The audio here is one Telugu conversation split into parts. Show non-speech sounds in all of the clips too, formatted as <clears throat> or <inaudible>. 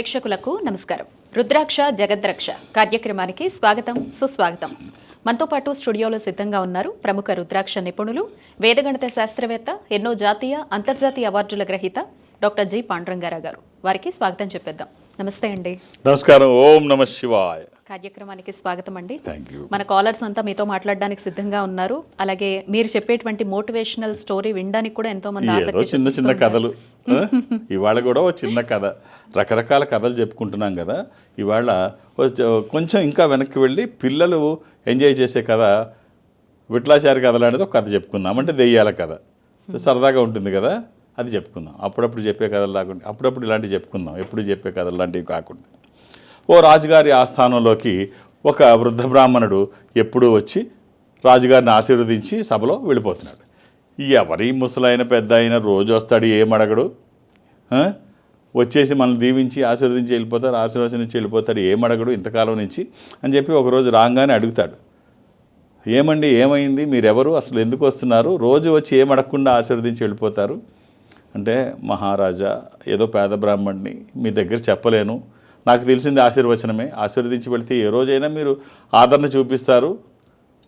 ప్రేక్షకులకు నమస్కారం. రుద్రాక్ష జగద్రక్ష కార్యక్రమానికి స్వాగతం సుస్వాగతం. మనతో పాటు స్టూడియోలో సిద్ధంగా ఉన్నారు ప్రముఖ రుద్రాక్ష నిపుణులు వేదగణిత శాస్త్రవేత్త ఎన్నో జాతీయ అంతర్జాతీయ అవార్డుల గ్రహీత డాక్టర్ జి. పాండురంగారావు గారు. వారికి స్వాగతం చెప్పేద్దాం. నమస్తే అండి. నమస్కారం. ఓం నమ శివాయ. కార్యక్రమానికి స్వాగతం అండి థ్యాంక్ యూ మన కాలర్స్ అంతా మీతో మాట్లాడడానికి సిద్ధంగా ఉన్నారు. అలాగే మీరు చెప్పేటువంటి మోటివేషనల్ స్టోరీ వినడానికి కూడా ఎంతో మంది ఆసక్తి చిన్న చిన్న కథలు? ఇవాళ కూడా ఓ చిన్న కథ. రకరకాల కథలు చెప్పుకుంటున్నాం కదా. ఇవాళ కొంచెం ఇంకా వెనక్కి వెళ్ళి పిల్లలు ఎంజాయ్ చేసే కథ విట్లాచారి కథ లాంటిది ఒక కథ చెప్పుకుందాం. అంటే దెయ్యాల కథ. సరదాగా ఉంటుంది కదా. అది చెప్పుకుందాం. అప్పుడప్పుడు చెప్పే కథలు లేకుండా అప్పుడప్పుడు ఇలాంటివి చెప్పుకుందాం. ఎప్పుడు చెప్పే కథలు లాంటివి కాకుండా. ఓ రాజుగారి ఆస్థానంలోకి ఒక వృద్ధ బ్రాహ్మణుడు ఎప్పుడూ వచ్చి రాజుగారిని ఆశీర్వదించి సభలో వెళ్ళిపోతున్నాడు. ఎవరి ముసలైన పెద్ద అయిన రోజు వస్తాడు ఏం అడగడు? వచ్చేసి మనల్ని దీవించి ఆశీర్వదించి వెళ్ళిపోతాడు ఆశీర్వదించి వెళ్ళిపోతాడు ఏమడగడు ఇంతకాలం నుంచి అని చెప్పి ఒకరోజు రాగానే అడుగుతాడు. ఏమండి ఏమైంది? మీరెవరు? అసలు ఎందుకు వస్తున్నారు? రోజు వచ్చి ఏమడగకుండా ఆశీర్వదించి వెళ్ళిపోతారు? అంటే మహారాజా ఏదో పేద బ్రాహ్మణ్ణి మీ దగ్గర చెప్పలేను. నాకు తెలిసింది ఆశీర్వచనమే. ఆశీర్వదించి వెళితే ఏ రోజైనా మీరు ఆదరణ చూపిస్తారు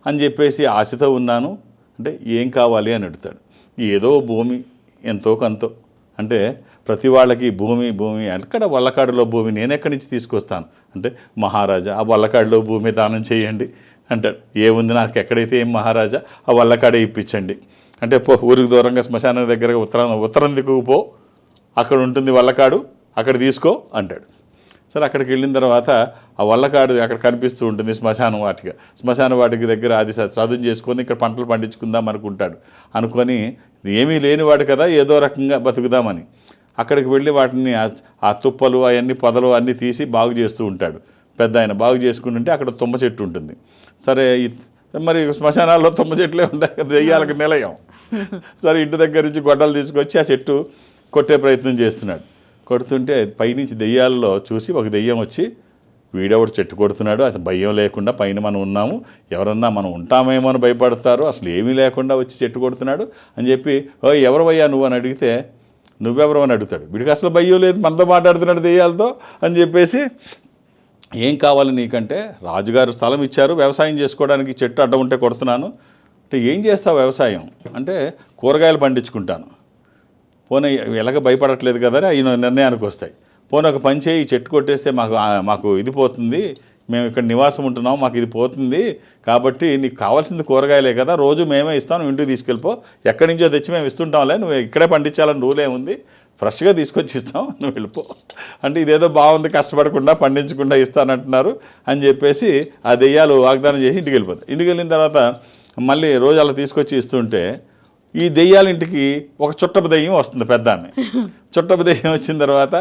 అని చెప్పేసి ఆశతో ఉన్నాను. అంటే ఏం కావాలి అని అడుగుతాడు. ఏదో భూమి ఎంతో కొంతో. అంటే ప్రతి వాళ్ళకి భూమి భూమి అక్కడ వల్లకాడులో భూమి నేను ఎక్కడి నుంచి తీసుకొస్తాను? అంటే మహారాజా ఆ వల్లకాడులో భూమి దానం చేయండి అంటాడు. ఏముంది నాకు ఎక్కడైతే ఏం మహారాజా ఆ వల్లకాడే ఇప్పించండి. అంటే పో ఊరికి దూరంగా శ్మశానం దగ్గర ఉత్తరం ఉత్తరం దిక్కుకు పో. అక్కడ ఉంటుంది వల్లకాడు అక్కడ తీసుకో అంటాడు. సరే అక్కడికి వెళ్ళిన తర్వాత ఆ వల్లకాడు అక్కడ కనిపిస్తూ ఉంటుంది శ్మశానం వాటిగా. శ్మశాన వాటికి దగ్గర అది చ- చదువు చేసుకొని ఇక్కడ పంటలు పండించుకుందాం అనుకుంటాడు. అనుకొని ఏమీ లేనివాడు కదా ఏదో రకంగా బతుకుదామని. అక్కడికి వెళ్ళి వాటిని ఆ- తుప్పలు అవన్నీ పొదలు అన్నీ తీసి బాగు చేస్తూ ఉంటాడు. పెద్ద ఆయన బాగు చేసుకుంటుంటే అక్కడ తుమ్మ చెట్టు ఉంటుంది. సరే మరి శ్మశానాల్లో తుమ్మ చెట్లే ఉంటాయి కదా దెయ్యాలకు నిలయం. సరే ఇంటి దగ్గర నుంచి గొడ్డలు తీసుకొచ్చి ఆ చెట్టు కొట్టే ప్రయత్నం చేస్తున్నాడు. కొడుతుంటే పైనుంచి దెయ్యాల్లో చూసి ఒక దెయ్యం వచ్చి వీడెవడు చెట్టు కొడుతున్నాడు అసలు భయం లేకుండా పైన మనం ఉన్నాము. ఎవరన్నా మనం ఉంటామేమో అని భయపడతారు. అసలు ఏమీ లేకుండా వచ్చి చెట్టు కొడుతున్నాడు అని చెప్పి ఓ ఎవరవయ్యా నువ్వు? అని అడిగితే నువ్వెవరు? అని అడుగుతాడు. వీడికి అసలు భయం లేదు మనతో మాట్లాడుతున్నాడు దెయ్యాలతో అని చెప్పేసి ఏం కావాలి నీకంటే? రాజుగారు స్థలం ఇచ్చారు వ్యవసాయం చేసుకోవడానికి చెట్టు అడ్డం ఉంటే కొడుతున్నాను. అంటే ఏం చేస్తావు వ్యవసాయం? అంటే కూరగాయలు పండించుకుంటాను. పోనీ ఎలాగ భయపడట్లేదు కదా అని నిర్ణయానికి వస్తాయి. పోనీ ఒక పని చేయి చెట్టు కొట్టేస్తే మాకు మాకు ఇది పోతుంది. మేము ఇక్కడ నివాసం ఉంటున్నాం మాకు ఇది పోతుంది. కాబట్టి నీకు కావాల్సింది కూరగాయలే కదా రోజు మేమే ఇస్తాం నువ్వు ఇంటికి తీసుకెళ్ళిపో. ఎక్కడి నుంచో తెచ్చి మేము ఇస్తుంటాంలే నువ్వు ఇక్కడే పండించాలని రూల్ ఏముంది ఫ్రెష్గా తీసుకొచ్చి ఇస్తాం నువ్వు వెళ్ళిపో. అంటే ఇదేదో బాగుంది కష్టపడకుండా పండించకుండా ఇస్తానంటున్నారు అని చెప్పేసి ఆ దెయ్యాలు వాగ్దానం చేసి ఇంటికి వెళ్ళిపోతాయి. ఇంటికి వెళ్ళిన తర్వాత మళ్ళీ రోజు అలా తీసుకొచ్చి ఇస్తుంటే ఈ దెయ్యాల ఇంటికి ఒక చుట్టపు దెయ్యం వస్తుంది పెద్ద ఆమె <laughs> చుట్టపు దెయ్యం వచ్చిన తర్వాత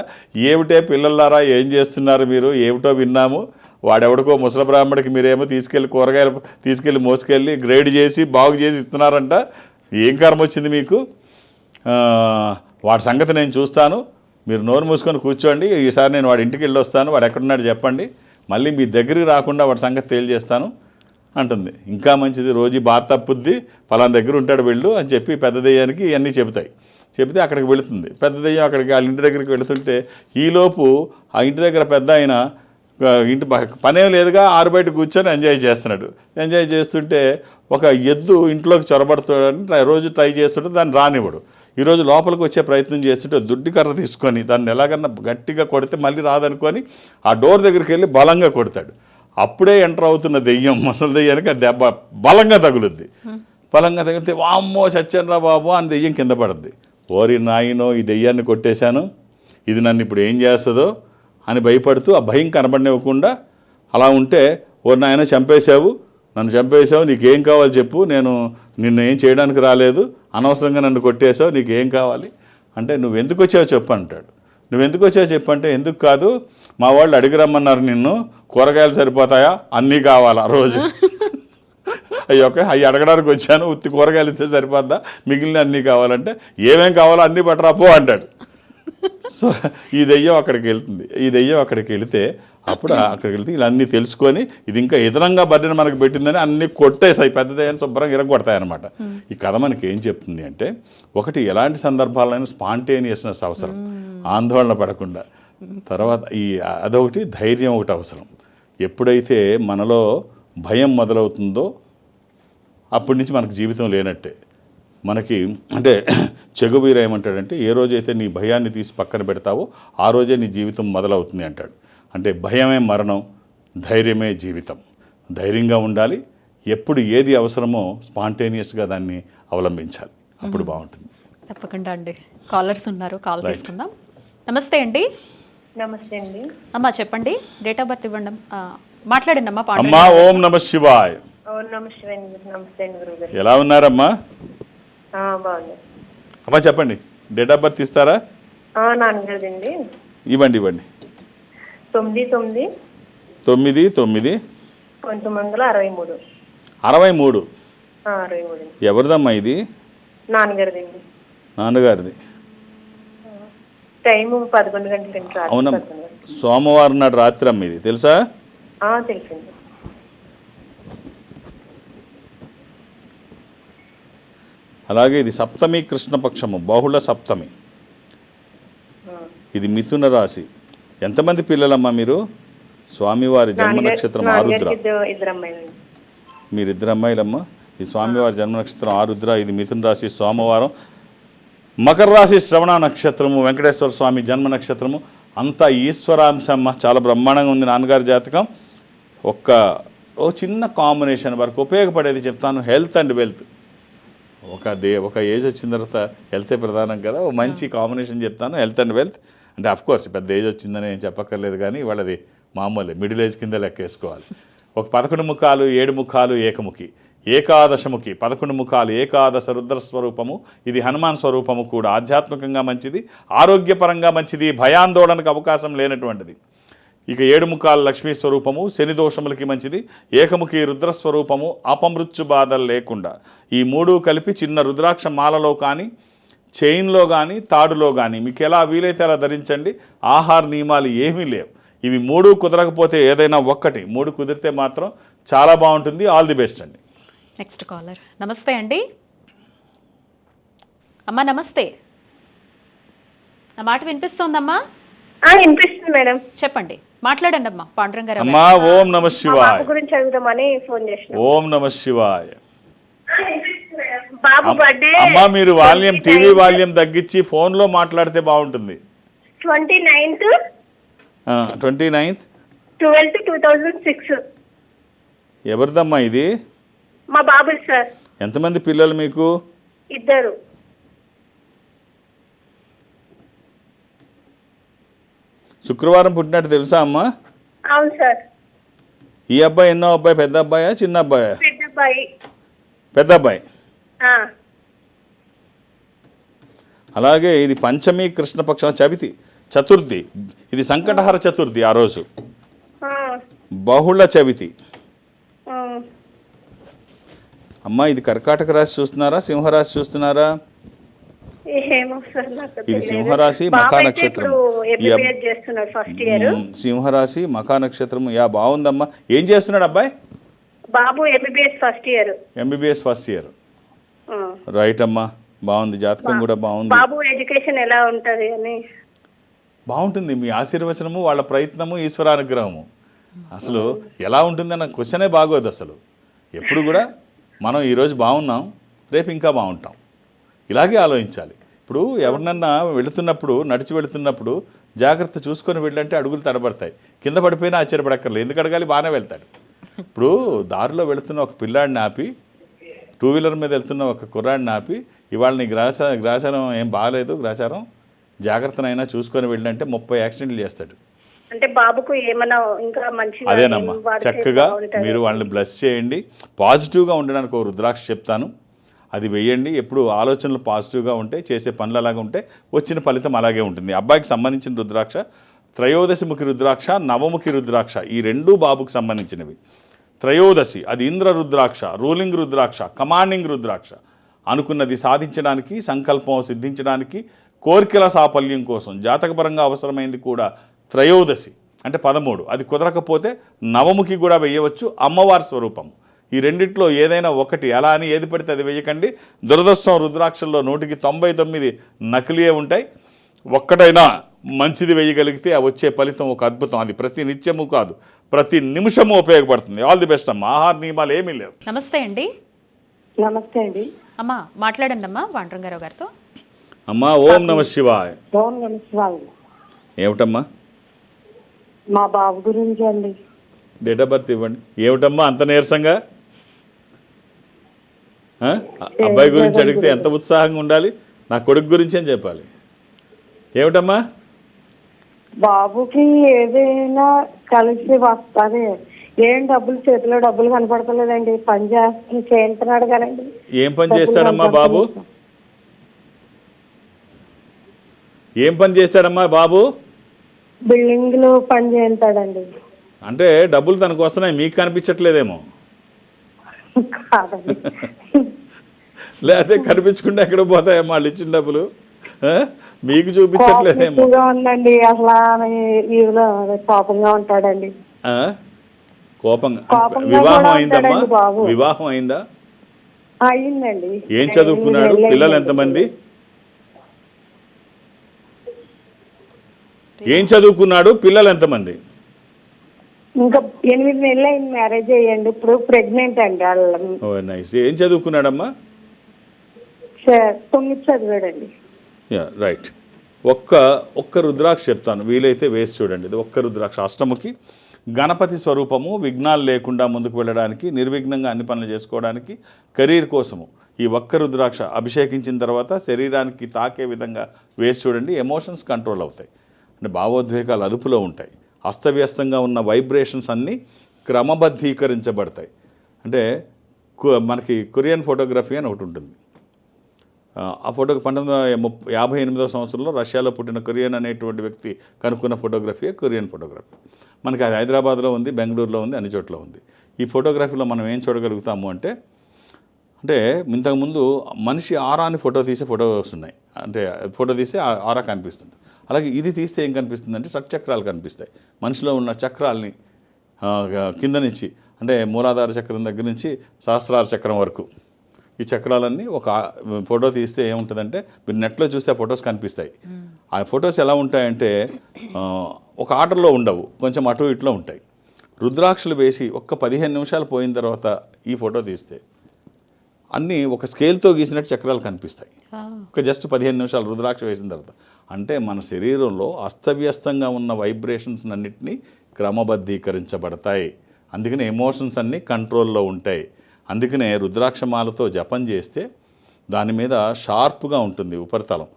ఏమిటే పిల్లలారా ఏం చేస్తున్నారు మీరు? ఏమిటో విన్నాము. వాడెవడికో ముసల బ్రాహ్మడికి మీరేమో తీసుకెళ్ళి కూరగాయలు తీసుకెళ్ళి మోసుకెళ్ళి గ్రేడ్ చేసి బాగు చేసి ఇస్తున్నారంట. ఏం కర్మ వచ్చింది మీకు? వాడి సంగతి నేను చూస్తాను. మీరు నోరు మూసుకొని కూర్చోండి. ఈసారి నేను వాడి ఇంటికి వెళ్ళి వస్తాను వాడు ఎక్కడున్నాడు చెప్పండి. మళ్ళీ మీ దగ్గరికి రాకుండా వాడి సంగతి తేల్చేస్తాను. అంటుంది. ఇంకా మంచిది రోజు బాధ తప్పుద్ది పలానా దగ్గర ఉంటాడు వెళ్ళు అని చెప్పి పెద్ద దెయ్యానికి ఇవన్నీ చెబుతాయి. చెబితే అక్కడికి వెళుతుంది. పెద్ద దెయ్యం అక్కడికి వాళ్ళ ఇంటి దగ్గరికి వెళుతుంటే ఈలోపు ఆ ఇంటి దగ్గర పెద్ద ఆయన ఇంటి పనేం లేదుగా ఆరు బయట కూర్చొని ఎంజాయ్ చేస్తున్నాడు. ఎంజాయ్ చేస్తుంటే ఒక ఎద్దు ఇంట్లోకి చొరబడుతాడని ట్రై- రోజు ట్రై చేస్తుంటే దాన్ని రానివ్వడు. ఈరోజు లోపలికి వచ్చే ప్రయత్నం చేస్తుంటే దుడ్డి కర్ర తీసుకొని దాన్ని ఎలాగన్నా గట్టిగా కొడితే మళ్ళీ రాదనుకొని ఆ డోర్ దగ్గరికి వెళ్ళి బలంగా కొడతాడు. అప్పుడే ఎంటర్ అవుతున్న దెయ్యం ముసలి దెయ్యానికి దెబ్బ బలంగా తగులుద్ది. బలంగా తగిలితే వామ్మో సత్యనరా బాబు అని దెయ్యం కింద పడుద్ది. ఓరి నాయనో ఈ దెయ్యాన్ని కొట్టేశాను. ఇది నన్ను ఇప్పుడు ఏం చేస్తుందో అని భయపడుతూ ఆ భయం కనబడనివ్వకుండా అలా ఉంటే ఓ నాయన చంపేశావు నన్ను చంపేశావు నీకేం కావాలి చెప్పు నేను నిన్ను ఏం చేయడానికి రాలేదు అనవసరంగా నన్ను కొట్టేశావు నీకు ఏం కావాలి? అంటే నువ్వు ఎందుకు వచ్చావు చెప్పు అంటాడు. నువ్వు ఎందుకు వచ్చావు చెప్పు అంటే ఎందుకు కాదు మా వాళ్ళు అడిగి రమ్మన్నారు నిన్ను కూరగాయలు సరిపోతాయా? అన్నీ కావాలా రోజు. అయ్యి ఒక అవి అడగడానికి వచ్చాను ఉత్తి కూరగాయలు ఇస్తే సరిపోద్దా? మిగిలిన అన్నీ కావాలంటే ఏమేం కావాలో అన్నీ పట్టరా పో అంటాడు. సో ఈ దెయ్యం అక్కడికి వెళ్తుంది. ఈ దెయ్యం అక్కడికి వెళితే అప్పుడు అక్కడికి వెళ్తే ఇలా తెలుసుకొని ఇది ఇంకా ఇతరంగా బర్రెని మనకు పెట్టిందని అన్ని కొట్టేసాయి పెద్ద దెయ్యాన్ని శుభ్రంగా ఇరగొడతాయి అనమాట ఈ కథ మనకి ఏం చెప్తుంది అంటే ఒకటి ఎలాంటి సందర్భాలైనా స్పాంటేనియస్నెస్ అవసరం. ఆందోళన పడకుండా. తర్వాత ఈ అదొకటి ధైర్యం ఒకటి అవసరం. ఎప్పుడైతే మనలో భయం మొదలవుతుందో అప్పటి నుంచి మనకు జీవితం లేనట్టే. మనకి అంటే <clears throat> చెగుబీర ఏమంటాడంటే ఏ రోజైతే నీ భయాన్ని తీసి పక్కన పెడతావో ఆ రోజే నీ జీవితం మొదలవుతుంది అంటాడు. అంటే భయమే మరణం ధైర్యమే జీవితం. ధైర్యంగా ఉండాలి. ఎప్పుడు ఏది అవసరమో స్పాంటేనియస్గా దాన్ని అవలంబించాలి. అప్పుడు బాగుంటుంది. తప్పకుండా అండి. కాలర్స్ ఉన్నారు కాల్ తీసుకుందాం. నమస్తే అండి. నమస్తే అండి. అమ్మా చెప్పండి. డేట్ ఆఫ్ బర్త్ ఇవ్వండి. మాట్లాడండి అమ్మా పాండు అమ్మా ఓం నమ శివాయ్. ఓ నమస్తే అండి నమస్తే అండి గురుగారు. ఎలా ఉన్నారమ్మా? ఆ, బాగుంది అమ్మా చెప్పండి. డేట్ ఆఫ్ బర్త్ ఇస్తారా? ఆ, నాన్నగారిదండి. ఇవ్వండి ఇవ్వండి. తొమ్మిది తొమ్మిది. తొమ్మిది తొమ్మిది. పంతొమ్మిది వందల అరవై మూడు. అరవై మూడు. అరవై ఎవరిదమ్మా ఇది? నాన్నగారిదండి. నాన్నగారిది. టైము పదకొండు గంటలండి గంటలు. సోమవారం నాడు రాత్రి అమ్మ ఇది తెలుసా? అలాగే ఇది సప్తమి కృష్ణపక్షము బహుళ సప్తమి. ఇది మిథున రాశి. ఎంతమంది పిల్లలమ్మా మీరు? స్వామివారి జన్మ నక్షత్రం ఆరుద్ర మీరిద్దరు అమ్మాయిలమ్మా. ఈ స్వామివారి జన్మ నక్షత్రం ఆరుద్ర ఇది మిథున రాశి సోమవారం. మకర రాశి శ్రవణ నక్షత్రము వెంకటేశ్వర స్వామి జన్మ నక్షత్రము అంతా ఈశ్వరాంశమ్మ. చాలా బ్రహ్మాండంగా ఉంది నాన్నగారి జాతకం. ఒక్క ఓ చిన్న కాంబినేషన్ వరకు ఉపయోగపడేది చెప్తాను హెల్త్ అండ్ వెల్త్ ఒక దే ఒక ఏజ్ వచ్చిన తర్వాత హెల్తే ప్రధానం కదా ఓ మంచి కాంబినేషన్ చెప్తాను హెల్త్ అండ్ వెల్త్ అంటే అఫ్ కోర్స్ పెద్ద ఏజ్ వచ్చిందని ఏం చెప్పక్కర్లేదు కానీ వాళ్ళది మామూలే మిడిల్ ఏజ్ కింద లెక్కేసుకోవాలి. ఒక పదకొండు ముఖాలు ఏడు ముఖాలు ఏకముఖి. ఏకాదశముఖి పదకొండు ముఖాలు ఏకాదశ రుద్ర స్వరూపము. ఇది హనుమాన్ స్వరూపము కూడా. ఆధ్యాత్మికంగా మంచిది ఆరోగ్యపరంగా మంచిది భయాందోళనకు అవకాశం లేనటువంటిది. ఇక ఏడు ముఖాల లక్ష్మీ స్వరూపము శని దోషములకి మంచిది ఏకముఖి రుద్ర స్వరూపము అపమృత్యు బాధలు లేకుండా. ఈ మూడు కలిపి చిన్న రుద్రాక్ష మాలలో కానీ చైన్లో కానీ తాడులో కానీ మీకు ఎలా వీలైతే అలా ధరించండి ఆహార నియమాలు ఏమీ లేవు. ఇవి మూడు కుదరకపోతే ఏదైనా ఒక్కటి మూడు కుదిరితే మాత్రం చాలా బాగుంటుంది. ఆల్ ది బెస్ట్ అండి. నెక్స్ట్ కాలర్ నమస్తే అండి అమ్మా నమస్తే. నా మాట వినిపిస్తోందమ్మా? ఆ, వినిపిస్తుంది మేడం. చెప్పండి. మాట్లాడండి అమ్మా పాండురంగ గారు అమ్మా ఓం నమ శివాయ బాబు గురించి అడుగుదామని ఫోన్ చేసిన. ఓం నమ శివాయ. బాబు బర్త్డే. అమ్మా మీరు వాల్యూమ్ టీవీ వాల్యూమ్ తగ్గించి ఫోన్లో మాట్లాడితే బాగుంటుంది. Twenty ninth. Twenty ninth. Twelfth two thousand six. ఎవరిదమ్మా ఇది? మా బాబు సార్. ఎంతమంది పిల్లలు మీకు? ఇద్దరు. శుక్రవారం పుట్టినట్టు తెలుసా అమ్మా? అవును సార్. ఈ అబ్బాయి ఎన్నో అబ్బాయి? పెద్ద అబ్బాయా చిన్న అబ్బాయా? పెద్ద అబ్బాయి. పెద్ద అబ్బాయి. ఆ, అలాగే ఇది పంచమి కృష్ణపక్ష చవితి చతుర్థి. ఇది సంకటహర చతుర్థి ఆ రోజు. ఆ, బహుళ చవితి. అమ్మా ఇది కర్కాటక రాశి చూస్తున్నారా సింహరాశి చూస్తున్నారా? ఇది. సింహరాశి బాబు మఖా అయితే నక్షత్రం. ఇప్పుడు ఈ అబ్- ఎంబీబీఎస్ చేస్తున్నాడు ఫస్ట్ ఇయర్ మ్, సింహరాశి మఖా నక్షత్రం యా బాగుందమ్మా. ఏం చేస్తున్నాడు అబ్బాయి? బాబు MBBS first year MBBS first year right అమ్మా బాగుంది. జాతకం కూడా బాగుంది. బాబు ఎడ్యుకేషన్ ఎలా ఉంటది అని. బాగుంటుంది. మీ ఆశీర్వచనము వాళ్ళ ప్రయత్నము ఈశ్వరానుగ్రహము. అసలు ఎలా ఉంటుందన్న క్వశ్చనే బాగోదు అసలు. ఎప్పుడు కూడా మనం ఈరోజు బాగున్నాం రేపు ఇంకా బాగుంటాం. ఇలాగే ఆలోచించాలి. ఇప్పుడు ఎవరినన్నా వెళుతున్నప్పుడు నడిచి వెళుతున్నప్పుడు జాగ్రత్త చూసుకొని వెళ్ళంటే అడుగులు తడబడతాయి. కింద పడిపోయినా ఆశ్చర్యపడక్కర్లేదు. ఎందుకు అడగాలి? బాగానే వెళ్తాడు. ఇప్పుడు దారిలో వెళుతున్న ఒక పిల్లాడిని ఆపి టూ వీలర్ మీద వెళ్తున్న ఒక కుర్రాడిని ఆపి ఇవాళ నీ గ్రాచ గ్రాచారం ఏం బాగాలేదు? గ్రాచారం జాగ్రత్తనైనా చూసుకొని వెళ్ళంటే ముప్పై యాక్సిడెంట్లు చేస్తాడు. అంటే బాబుకు ఏమైనా ఇంకా మంచిగా అదేనమ్మా. చక్కగా? మీరు వాళ్ళని బ్లెస్ చేయండి. పాజిటివ్గా ఉండడానికి ఒక రుద్రాక్ష చెప్తాను. అది వెయ్యండి ఎప్పుడు ఆలోచనలు పాజిటివ్గా ఉంటే చేసే పనులు అలాగే ఉంటే వచ్చిన ఫలితం అలాగే ఉంటుంది. అబ్బాయికి సంబంధించిన రుద్రాక్ష త్రయోదశముఖి రుద్రాక్ష నవముఖి రుద్రాక్ష ఈ రెండూ బాబుకు సంబంధించినవి. త్రయోదశి అది ఇంద్ర రుద్రాక్ష రూలింగ్ రుద్రాక్ష కమాండింగ్ రుద్రాక్ష. అనుకున్నది సాధించడానికి సంకల్పం సిద్ధించడానికి కోరికల సాఫల్యం కోసం జాతకపరంగా అవసరమైంది కూడా త్రయోదశి అంటే పదమూడు. అది కుదరకపోతే నవముఖి కూడా వెయ్యవచ్చు అమ్మవారి స్వరూపం. ఈ రెండిట్లో ఏదైనా ఒకటి. అలా అని ఏది పడితే అది వెయ్యకండి దురదృష్టం రుద్రాక్షల్లో నూటికి తొంభై తొమ్మిది నకిలీయే ఉంటాయి. ఒక్కటైనా మంచిది వేయగలిగితే ఆ వచ్చే ఫలితం ఒక అద్భుతం. అది ప్రతి నిత్యము కాదు. ప్రతి నిమిషము ఉపయోగపడుతుంది. ఆల్ ది బెస్ట్ అమ్మా. ఆహార నియమాలు ఏమీ లేవు. నమస్తే అండి. నమస్తే అండి. అమ్మా మాట్లాడండి అమ్మా వాండ్రంగారావు గారితో. అమ్మా ఓం నమ శివాయ్. ఓం నమస్కారం ఏమిటమ్మా? మా బాబు గురించి అండి. డేట్ ఆఫ్ బర్త్ ఇవ్వండి. ఏమిటమ్మా అంత నీరసంగా? అబ్బాయి గురించి అడిగితే ఎంత ఉత్సాహంగా ఉండాలి? నా కొడుకు గురించి అని చెప్పాలి. ఏమిటమ్మా? బాబుకి ఏదైనా కలిసి వస్తుంది ఏం డబ్బులు చేతిలో డబ్బులు కనపడతలేదండి. పని చేస్తు చేయించున్నాడు కదండి. ఏం పని చేస్తాడమ్మా బాబు? ఏం పని చేస్తాడమ్మా బాబు? బిల్డింగ్లో పని చేయించాడండి అంటే డబ్బులు తనకు వస్తున్నాయి మీకు కనిపించట్లేదేమో. కాదండి. లేకపోతే కనిపించకుండా ఎక్కడ పోతాయమ్మా వాళ్ళు ఇచ్చిన డబ్బులు? మీకు చూపించట్లేదేమో. ఉందండి అసలు ఆమె ఈవిలో కోపంగా ఉంటాడండి. ఆ? కోపంగా వివాహం అయిందమ్మా. వివాహం అయిందా? అయ్యిందండి ఏం చదువుకున్నాడు? పిల్లలు అయిందండి. ఎంతమంది? ఏం చదువుకున్నాడు? పిల్లలు ఎంతమంది? ఇంకా ఎనిమిది నెలలు అయింది మ్యారేజ్ అయ్యండి. ఇప్పుడు ప్రెగ్నెంట్ అండి వాళ్ళ ఓ నైస్. ఏం చదువుకున్నాడమ్మా? తొమ్మిది చదివాడండి. Yeah right. ఒక్క ఒక్క రుద్రాక్ష చెప్తాను. వీలైతే వేసి చూడండి. ఇది ఒక్క రుద్రాక్ష. అష్టముకి గణపతి స్వరూపము విఘ్నాలు లేకుండా ముందుకు వెళ్ళడానికి నిర్విఘ్నంగా అన్ని పనులు చేసుకోవడానికి కెరీర్ కోసము ఈ ఒక్క రుద్రాక్ష అభిషేకించిన తర్వాత శరీరానికి తాకే విధంగా వేసి చూడండి. ఎమోషన్స్ కంట్రోల్ అవుతాయి. అంటే భావోద్వేగాలు అదుపులో ఉంటాయి. అస్తవ్యస్తంగా ఉన్న వైబ్రేషన్స్ అన్నీ క్రమబద్ధీకరించబడతాయి. అంటే కు- మనకి కొరియన్ ఫోటోగ్రఫీ అని ఒకటి ఉంటుంది. ఆ, ఫోటో పంతొమ్మిది ముప్పై యాభై ఎనిమిదవ సంవత్సరంలో రష్యాలో పుట్టిన కొరియన్ అనేటువంటి వ్యక్తి కనుక్కున్న ఫోటోగ్రఫీ కొరియన్ ఫోటోగ్రఫీ మనకి అది హైదరాబాద్లో ఉంది బెంగళూరులో ఉంది అన్ని చోట్ల ఉంది. ఈ ఫోటోగ్రఫీలో మనం ఏం చూడగలుగుతాము అంటే అంటే ఇంతకుముందు మనిషి ఆరాని ఫోటో తీసే ఫోటో వస్తున్నాయి అంటే ఫోటో తీస్తే ఆరా కనిపిస్తుంది. అలాగే ఇది తీస్తే ఏం కనిపిస్తుంది అంటే షట్చక్రాలు కనిపిస్తాయి. మనిషిలో ఉన్న చక్రాల్ని కింద నుంచి అంటే మూలాధార చక్రం దగ్గర నుంచి సహస్రార చక్రం వరకు. ఈ చక్రాలన్నీ ఒక ఫోటో తీస్తే ఏముంటుందంటే మీరు నెట్లో చూస్తే ఫొటోస్ కనిపిస్తాయి. ఆ ఫొటోస్ ఎలా ఉంటాయంటే ఒక ఆర్డర్లో ఉండవు కొంచెం అటు ఇట్లో ఉంటాయి. రుద్రాక్షలు వేసి ఒక్క పదిహేను నిమిషాలు పోయిన తర్వాత ఈ ఫోటో తీస్తే అన్నీ ఒక స్కేల్తో గీసినట్టు చక్రాలు కనిపిస్తాయి. ఒక జస్ట్ పదిహేను నిమిషాలు రుద్రాక్ష వేసిన తర్వాత. అంటే మన శరీరంలో అస్తవ్యస్తంగా ఉన్న వైబ్రేషన్స్ అన్నింటినీ క్రమబద్ధీకరించబడతాయి. అందుకనే ఎమోషన్స్ అన్నీ కంట్రోల్లో ఉంటాయి. అందుకనే రుద్రాక్షమాలతో జపం చేస్తే దాని మీద షార్ప్గా ఉంటుంది ఉపరితలం.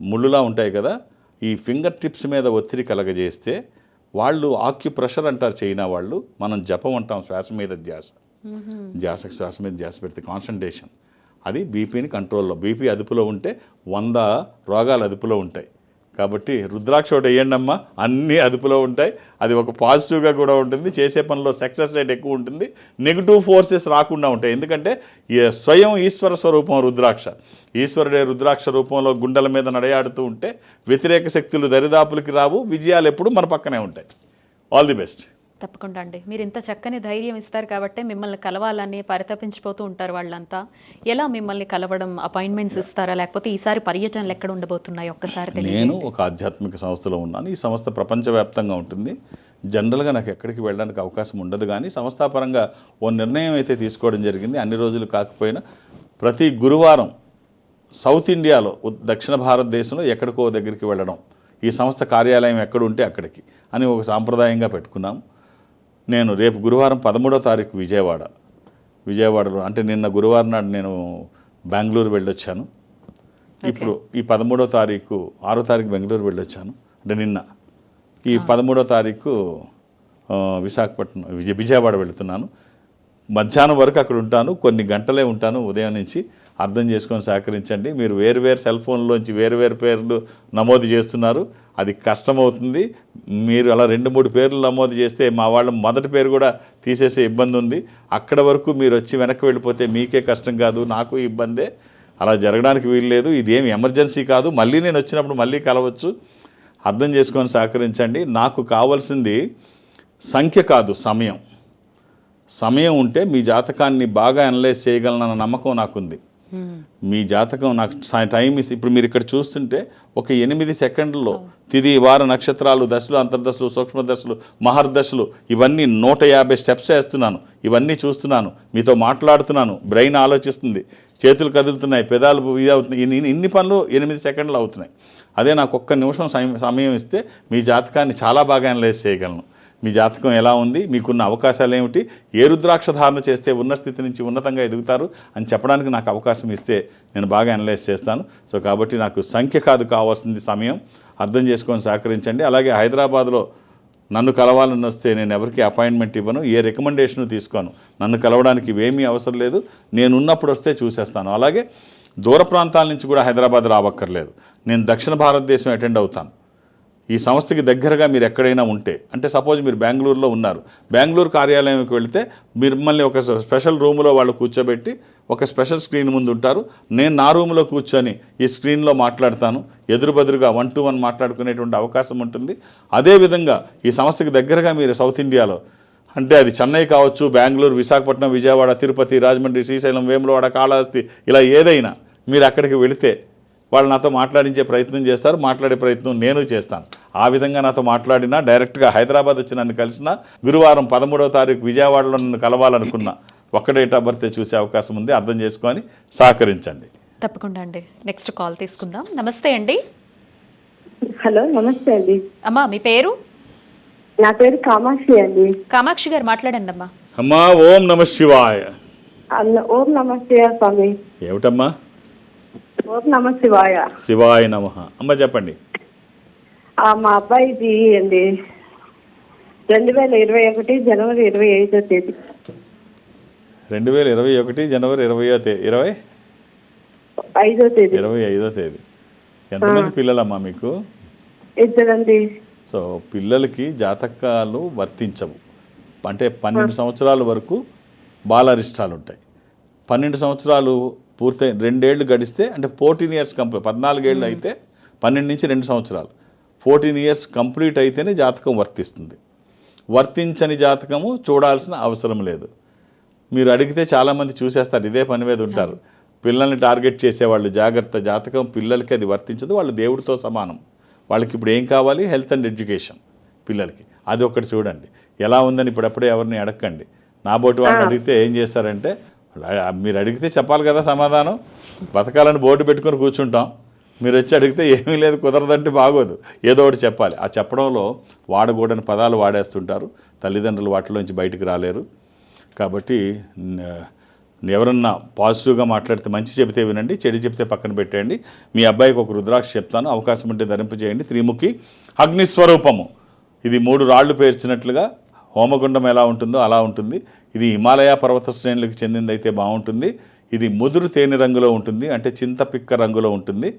ముళ్ళులా ఉంటాయి కదా ఈ ఫింగర్ టిప్స్ మీద ఒత్తిడి కలగజేస్తే వాళ్ళు ఆక్యుప్రెషర్ అంటారు చైనా వాళ్ళు మనం జపం అంటాం శ్వాస మీద ధ్యాస. ధ్యాస శ్వాస మీద ధ్యాస పెడితే కాన్సన్ట్రేషన్ అది బీపీని కంట్రోల్లో బీపీ అదుపులో ఉంటే వంద రోగాలు అదుపులో ఉంటాయి. కాబట్టి రుద్రాక్ష ఒకటి వేయండి అమ్మా అన్నీ అదుపులో ఉంటాయి. అది ఒక పాజిటివ్గా కూడా ఉంటుంది చేసే పనిలో సక్సెస్ రేట్ ఎక్కువ ఉంటుంది. నెగిటివ్ ఫోర్సెస్ రాకుండా ఉంటాయి. ఎందుకంటే స్వయం ఈశ్వర స్వరూపం రుద్రాక్ష. ఈశ్వరుడే రుద్రాక్ష రూపంలో గుండెల మీద నడయాడుతూ ఉంటే వ్యతిరేక శక్తులు దరిదాపులకి రావు విజయాలు ఎప్పుడు మన పక్కనే ఉంటాయి. ఆల్ ది బెస్ట్ తప్పకుండా అండి. మీరు ఇంత చక్కని ధైర్యం ఇస్తారు కాబట్టి మిమ్మల్ని కలవాలని పరితపించిపోతూ ఉంటారు వాళ్ళంతా. ఎలా మిమ్మల్ని కలవడం అపాయింట్మెంట్స్ ఇస్తారా? లేకపోతే ఈసారి పర్యటనలు ఎక్కడ ఉండబోతున్నాయి ఒక్కసారి నేను ఒక ఆధ్యాత్మిక సంస్థలో ఉన్నాను. ఈ సంస్థ ప్రపంచవ్యాప్తంగా ఉంటుంది. జనరల్గా నాకు ఎక్కడికి వెళ్ళడానికి అవకాశం ఉండదు కానీ సంస్థాపరంగా ఓ నిర్ణయం అయితే తీసుకోవడం జరిగింది. అన్ని రోజులు కాకపోయినా ప్రతి గురువారం సౌత్ ఇండియాలో దక్షిణ భారతదేశంలో ఎక్కడికో దగ్గరికి వెళ్ళడం ఈ సంస్థ కార్యాలయం ఎక్కడ ఉంటే అక్కడికి అని ఒక సాంప్రదాయంగా పెట్టుకున్నాం. నేను రేపు గురువారం పదమూడో తారీఖు విజయవాడ. విజయవాడలో అంటే నిన్న గురువారం నాడు నేను బెంగళూరు వెళ్ళొచ్చాను. ఇప్పుడు ఈ పదమూడో తారీఖు ఆరో తారీఖు బెంగళూరు వెళ్ళొచ్చాను. అంటే నిన్న. ఈ పదమూడో తారీఖు విశాఖపట్నం విజయ విజయవాడ వెళుతున్నాను. మధ్యాహ్నం వరకు అక్కడ ఉంటాను. కొన్ని గంటలే ఉంటాను ఉదయం నుంచి. అర్థం చేసుకొని సహకరించండి. మీరు వేరు వేరు సెల్ ఫోన్లోంచి వేరు వేరు పేర్లు నమోదు చేస్తున్నారు. అది కష్టమవుతుంది. మీరు అలా రెండు మూడు పేర్లు నమోదు చేస్తే మా వాళ్ళ మొదటి పేరు కూడా తీసేసే ఇబ్బంది ఉంది. అక్కడ వరకు మీరు వచ్చి వెనక్కి వెళ్ళిపోతే మీకే కష్టం కాదు నాకు ఇబ్బందే. అలా జరగడానికి వీలు లేదు. ఇదేమి ఎమర్జెన్సీ కాదు. మళ్ళీ నేను వచ్చినప్పుడు మళ్ళీ కలవచ్చు. అర్థం చేసుకొని సహకరించండి. నాకు కావాల్సింది సంఖ్య కాదు సమయం. సమయం ఉంటే మీ జాతకాన్ని బాగా అనలైజ్ చేయగలనన్న నమ్మకం నాకుంది. మీ జాతకం నాకు టైం ఇస్తే ఇప్పుడు మీరు ఇక్కడ చూస్తుంటే ఒక ఎనిమిది సెకండ్లో తిది వార నక్షత్రాలు దశలు అంతర్దశలు సూక్ష్మ దశలు మహర్దశలు ఇవన్నీ నూట యాభై స్టెప్స్ వేస్తున్నాను. ఇవన్నీ చూస్తున్నాను. మీతో మాట్లాడుతున్నాను. బ్రెయిన్ ఆలోచిస్తుంది. చేతులు కదులుతున్నాయి. పెదాలు ఇది అవుతున్నాయి. ఇన్ని పనులు ఎనిమిది సెకండ్లు అవుతున్నాయి. అదే నాకు ఒక్క నిమిషం సమయం సమయం ఇస్తే మీ జాతకాన్ని చాలా బాగా అనలైజ్ చేయగలను. మీ జాతకం ఎలా ఉంది? మీకున్న అవకాశాలు ఏమిటి? ఏ రుద్రాక్ష ధారణ చేస్తే ఉన్న స్థితి నుంచి ఉన్నతంగా ఎదుగుతారు అని చెప్పడానికి నాకు అవకాశం ఇస్తే నేను బాగా అనలైజ్ చేస్తాను. సో కాబట్టి నాకు సంఖ్య కాదు కావాల్సింది సమయం. అర్థం చేసుకొని సహకరించండి. అలాగే హైదరాబాద్లో నన్ను కలవాలని వస్తే నేను ఎవరికి అపాయింట్మెంట్ ఇవ్వను ఏ రికమెండేషన్ తీసుకోను. నన్ను కలవడానికి ఏమీ అవసరం లేదు. నేను ఉన్నప్పుడు వస్తే చూసేస్తాను. అలాగే దూర ప్రాంతాల నుంచి కూడా హైదరాబాద్ రావక్కర్లేదు. నేను దక్షిణ భారతదేశం అటెండ్ అవుతాను. ఈ సంస్థకి దగ్గరగా మీరు ఎక్కడైనా ఉంటే అంటే సపోజ్ మీరు బెంగళూరులో ఉన్నారు బెంగళూరు కార్యాలయంకి వెళితే మిమ్మల్ని ఒక స్పెషల్ రూమ్లో వాళ్ళు కూర్చోబెట్టి ఒక స్పెషల్ స్క్రీన్ ముందు ఉంటారు. నేను నా రూమ్లో కూర్చొని ఈ స్క్రీన్లో మాట్లాడతాను. ఎదురుబదురుగా వన్ టు వన్ మాట్లాడుకునేటువంటి అవకాశం ఉంటుంది. అదేవిధంగా ఈ సంస్థకి దగ్గరగా మీరు సౌత్ ఇండియాలో అంటే అది చెన్నై కావచ్చు బెంగళూరు విశాఖపట్నం విజయవాడ తిరుపతి రాజమండ్రి శ్రీశైలం వేములవాడ కాళహస్తి ఇలా ఏదైనా మీరు అక్కడికి వెళితే వాళ్ళు నాతో మాట్లాడించే ప్రయత్నం చేస్తారు మాట్లాడే ప్రయత్నం నేను చేస్తాను. ఆ విధంగా నాతో మాట్లాడినా డైరెక్ట్గా హైదరాబాద్ వచ్చి నన్ను కలిసిన గురువారం పదమూడవ తారీఖు విజయవాడలో నన్ను కలవాలనుకున్నా ఒక్క డేట్ ఆఫ్ బర్త్ చూసే అవకాశం ఉంది అర్థం చేసుకొని సహకరించండి. తప్పకుండా అండి. నెక్స్ట్ కాల్ తీసుకుందాం. నమస్తే అండి. హలో నమస్తే అండి. అమ్మా మీ పేరు? నా పేరు కామాక్షి అండి. కామాక్షి గారు మాట్లాడండి అమ్మా. అమ్మా ఓం నమ శివాయ. అన్న- ఓం నమ శివాయ స్వామి. ఏమిటమ్మా? శివాయ. శివాయ నమ. అమ్మ చెప్పండి. మా అబ్బాయిది అండి. రెండు వేల ఇరవై ఒకటి జనవరి ఇరవై ఐదో తేదీ. రెండు వేల ఇరవై ఒకటి జనవరి ఇరవయో తే ఇరవై? ఐదో తేదీ. ఇరవై ఐదో తేదీ. ఎంతమంది పిల్లలమ్మా మీకు? ఇద్దరండి. సో పిల్లలకి జాతకాలు వర్తించవు. అంటే పన్నెండు సంవత్సరాల వరకు బాలరిష్టాలు ఉంటాయి పన్నెండు సంవత్సరాలు పూర్తయి రెండేళ్ళు గడిస్తే అంటే ఫోర్టీన్ ఇయర్స్ కంప్లీట్ పద్నాలుగేళ్ళు అయితే పన్నెండు నుంచి రెండు సంవత్సరాలు. ఫోర్టీన్ ఇయర్స్ కంప్లీట్ అయితేనే జాతకం వర్తిస్తుంది. వర్తించని జాతకము చూడాల్సిన అవసరం లేదు. మీరు అడిగితే చాలామంది చూసేస్తారు ఇదే పని మీద ఉంటారు. పిల్లల్ని టార్గెట్ చేసేవాళ్ళు జాగ్రత్త జాతకం పిల్లలకి అది వర్తించదు వాళ్ళు దేవుడితో సమానం. వాళ్ళకి ఇప్పుడు ఏం కావాలి? హెల్త్ అండ్ ఎడ్యుకేషన్ పిల్లలకి. అది ఒకటి చూడండి. ఎలా ఉందని ఇప్పుడప్పుడే ఎవరిని అడగండి నా బోటి వాళ్ళని అడిగితే ఏం చేస్తారంటే "ఆ, మీరు అడిగితే చెప్పాలి కదా సమాధానం. బతకాలని బోర్డు పెట్టుకొని కూర్చుంటాం. మీరు వచ్చి అడిగితే ఏమీ లేదు కుదరదంటే బాగోదు. ఏదో ఒకటి చెప్పాలి. ఆ చెప్పడంలో వాడకూడని పదాలు వాడేస్తుంటారు. తల్లిదండ్రులు వాటిలోంచి బయటికి రాలేరు. కాబట్టి ఎవరన్నా పాజిటివ్గా మాట్లాడితే మంచి చెబితే వినండి చెడు చెబితే పక్కన పెట్టేయండి. మీ అబ్బాయికి ఒక రుద్రాక్ష చెప్తాను. అవకాశం ఉంటే ధరింపజేయండి. త్రిముఖి అగ్నిస్వరూపము. ఇది మూడు రాళ్ళు పేర్చినట్లుగా హోమగుండం ఎలా ఉంటుందో అలా ఉంటుంది. ఇది హిమాలయ పర్వత శ్రేణులకు చెందిందైతే బాగుంటుంది. ఇది ముదురు తేనె రంగులో ఉంటుంది అంటే చింతపిక్క రంగులో ఉంటుంది.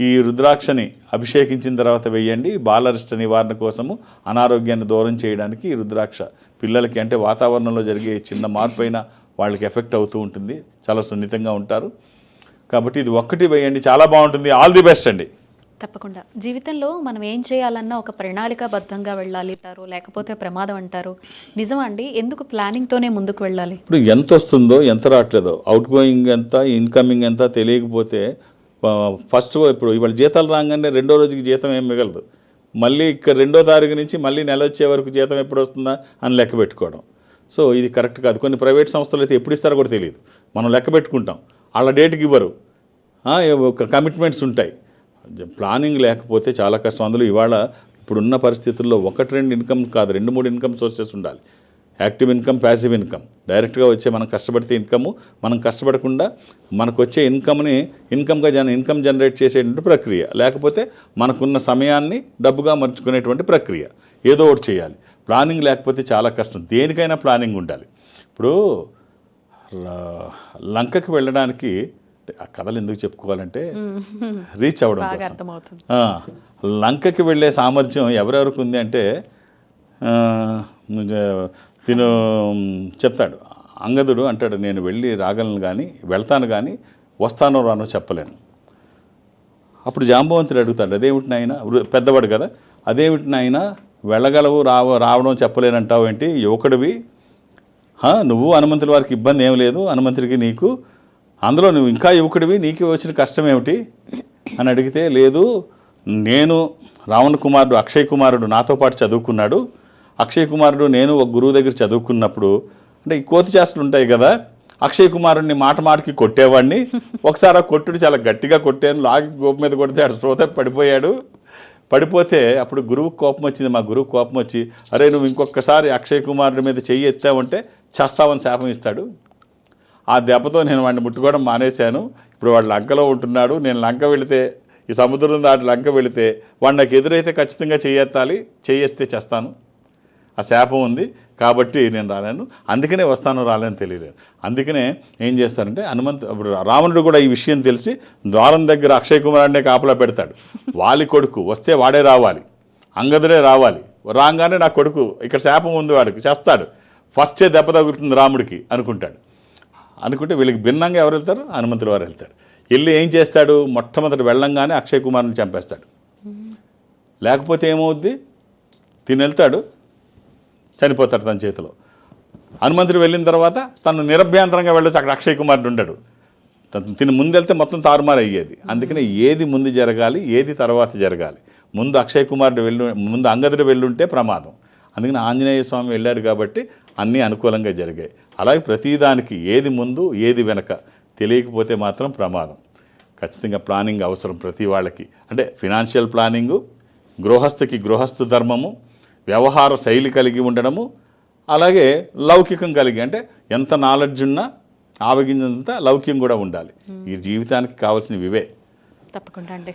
ఈ రుద్రాక్షని అభిషేకించిన తర్వాత వేయండి. బాలరిష్ట నివారణ కోసము అనారోగ్యాన్ని దూరం చేయడానికి ఈ రుద్రాక్ష పిల్లలకి అంటే వాతావరణంలో జరిగే చిన్న మార్పు అయినా వాళ్ళకి ఎఫెక్ట్ అవుతూ ఉంటుంది. చాలా సున్నితంగా ఉంటారు. కాబట్టి ఇది ఒక్కటి వేయండి. చాలా బాగుంటుంది. ఆల్ ది బెస్ట్ అండి. తప్పకుండా. జీవితంలో మనం ఏం చేయాలన్నా ఒక ప్రణాళికాబద్ధంగా వెళ్ళాలి అంటారు లేకపోతే ప్రమాదం అంటారు. నిజమండి ఎందుకు ప్లానింగ్తోనే ముందుకు వెళ్ళాలి? ఇప్పుడు ఎంత వస్తుందో ఎంత రావట్లేదో అవుట్ గోయింగ్ ఎంత ఇన్కమింగ్ ఎంత తెలియకపోతే ఫస్ట్ ఇప్పుడు ఇవాళ జీతాలు రాగానే రెండో రోజుకి జీతం ఏం మిగలదు. మళ్ళీ ఇక్కడ రెండో తారీఖు నుంచి మళ్ళీ నెల వచ్చే వరకు జీతం ఎప్పుడు వస్తుందా అని లెక్క పెట్టుకోవడం. సో ఇది కరెక్ట్ కాదు. కొన్ని ప్రైవేట్ సంస్థలు అయితే ఎప్పుడు ఇస్తారో కూడా తెలియదు. మనం లెక్క పెట్టుకుంటాం. వాళ్ళ డేట్కి ఇవ్వరు. ఒక కమిట్మెంట్స్ ఉంటాయి. ప్లానింగ్ లేకపోతే చాలా కష్టం. అందులో ఇవాళ ఇప్పుడున్న పరిస్థితుల్లో ఒకటి రెండు ఇన్కమ్ కాదు రెండు మూడు ఇన్కమ్ సోర్సెస్ ఉండాలి. Active income passive income. డైరెక్ట్గా వచ్చే మనం కష్టపడితే ఇన్కమ్ మనం కష్టపడకుండా మనకు వచ్చే ఇన్కమ్ని ఇన్కమ్గా జన ఇన్కమ్ జనరేట్ చేసేటువంటి ప్రక్రియ. లేకపోతే మనకున్న సమయాన్ని డబ్బుగా మర్చుకునేటువంటి ప్రక్రియ. ఏదో ఒకటి చేయాలి. ప్లానింగ్ లేకపోతే చాలా కష్టం. దేనికైనా ప్లానింగ్ ఉండాలి. ఇప్పుడు లంకకు లంకకి వెళ్ళడానికి ఆ కథలు ఎందుకు చెప్పుకోవాలంటే రీచ్ అవ్వడం కోసం. లంకకి వెళ్ళే సామర్థ్యం ఎవరెవరికి ఉంది అంటే తిను చెప్తాడు. అంగదుడు అంటాడు నేను వెళ్ళి రాగలను కానీ వెళ్తాను కానీ వస్తానో రానో చెప్పలేను. అప్పుడు జాంబవంతుడు అడుగుతాడు అదేమిటి నాయన? పెద్దవాడు కదా అదేమిటి నాయన? వెళ్ళగలవు రావ రావడం చెప్పలేనంటావు ఏంటి యువకుడివి నువ్వు హనుమంతుల వారికి ఇబ్బంది ఏం లేదు హనుమంతుడికి నీకు అందులో నువ్వు ఇంకా యువకుడివి నీకు వచ్చిన కష్టం ఏమిటి? అని అడిగితే లేదు నేను రావణ కుమారుడు అక్షయ్ కుమారుడు నాతో పాటు చదువుకున్నాడు. అక్షయ్ కుమారుడు నేను ఒక గురువు దగ్గర చదువుకున్నప్పుడు అంటే ఈ కోతి చేష్టలు ఉంటాయి కదా అక్షయ్ కుమారుడిని మాట మాటకి కొట్టేవాడిని. ఒకసారి ఆ కొట్టుడు చాలా గట్టిగా కొట్టాను లాగి గోపు మీద కొడితే ఆడు శ్రోత పడిపోయాడు. పడిపోతే అప్పుడు గురువు కోపం వచ్చింది మా గురువు కోపం వచ్చి అరే నువ్వు ఇంకొకసారి అక్షయ్ కుమారుడి మీద చెయ్యి ఎత్తావంటే చేస్తావని శాపం ఇస్తాడు. ఆ దెబ్బతో నేను వాడిని ముట్టుకోవడం మానేశాను. ఇప్పుడు వాడు లంకలో ఉంటున్నాడు. నేను లంక వెళితే ఈ సముద్రం దాటి లంక వెళితే వాడు నాకు ఎదురైతే ఖచ్చితంగా చేయెత్తాలి చెయ్యెత్తే చేస్తాను. ఆ శాపం ఉంది. కాబట్టి నేను రాలేను. అందుకనే వస్తాను రాలేను తెలియలేదు. అందుకనే ఏం చేస్తారంటే హనుమంత్ ఇప్పుడు రావణుడు కూడా ఈ విషయం తెలిసి ద్వారం దగ్గర అక్షయ్ కుమారుడినే కాపలా పెడతాడు. వాలి కొడుకు వస్తే వాడే రావాలి. అంగదుడే రావాలి. రాగానే నా కొడుకు ఇక్కడ శాపం ఉంది వాడికి చేస్తాడు. ఫస్టే దెబ్బ తగులుతుంది రాముడికి అనుకుంటాడు. అనుకుంటే వీళ్ళకి భిన్నంగా ఎవరు వెళ్తారు? హనుమంతుడు వారు వెళ్తాడు వెళ్ళి ఏం చేస్తాడు? మొట్టమొదటి వెళ్ళంగానే అక్షయ్ కుమార్ని చంపేస్తాడు. లేకపోతే ఏమవుద్ది? తిని వెళ్తాడు. చనిపోతాడు తన చేతిలో. హనుమంతుడు వెళ్ళిన తర్వాత తను నిరభ్యంతరంగా వెళ్ళొచ్చు. అక్కడ అక్షయ్ కుమారుడు ఉండడు. తిని ముందు వెళ్తే మొత్తం తారుమారు అయ్యేది. అందుకనే ఏది ముందు జరగాలి ఏది తర్వాత జరగాలి. ముందు అక్షయ్ కుమారుడు వెళ్ళి ముందు అంగదుడు వెళ్ళుంటే ప్రమాదం. అందుకని ఆంజనేయ స్వామి వెళ్ళారు కాబట్టి అన్నీ అనుకూలంగా జరిగాయి. అలాగే ప్రతిదానికి ఏది ముందు ఏది వెనక తెలియకపోతే మాత్రం ప్రమాదం. ఖచ్చితంగా ప్లానింగ్ అవసరం ప్రతి వాళ్ళకి. అంటే ఫినాన్షియల్ ప్లానింగు గృహస్థకి గృహస్థు ధర్మము వ్యవహార శైలి కలిగి ఉండడము అలాగే లౌకికం కలిగి అంటే ఎంత నాలెడ్జ్ ఉన్నా ఆవగింజంత లౌక్యం కూడా ఉండాలి. ఈ జీవితానికి కావాల్సినవి ఇవే. తప్పకుండా అండి.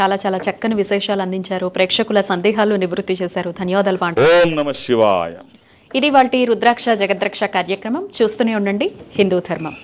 చాలా చాలా చక్కని విశేషాలు అందించారు. ప్రేక్షకుల సందేహాలు నివృత్తి చేశారు. ధన్యవాదాలు పాండు ఓం నమ శివాయ. ఇది వాటి రుద్రాక్ష జగద్రక్ష కార్యక్రమం చూస్తూనే ఉండండి. హిందూ ధర్మం.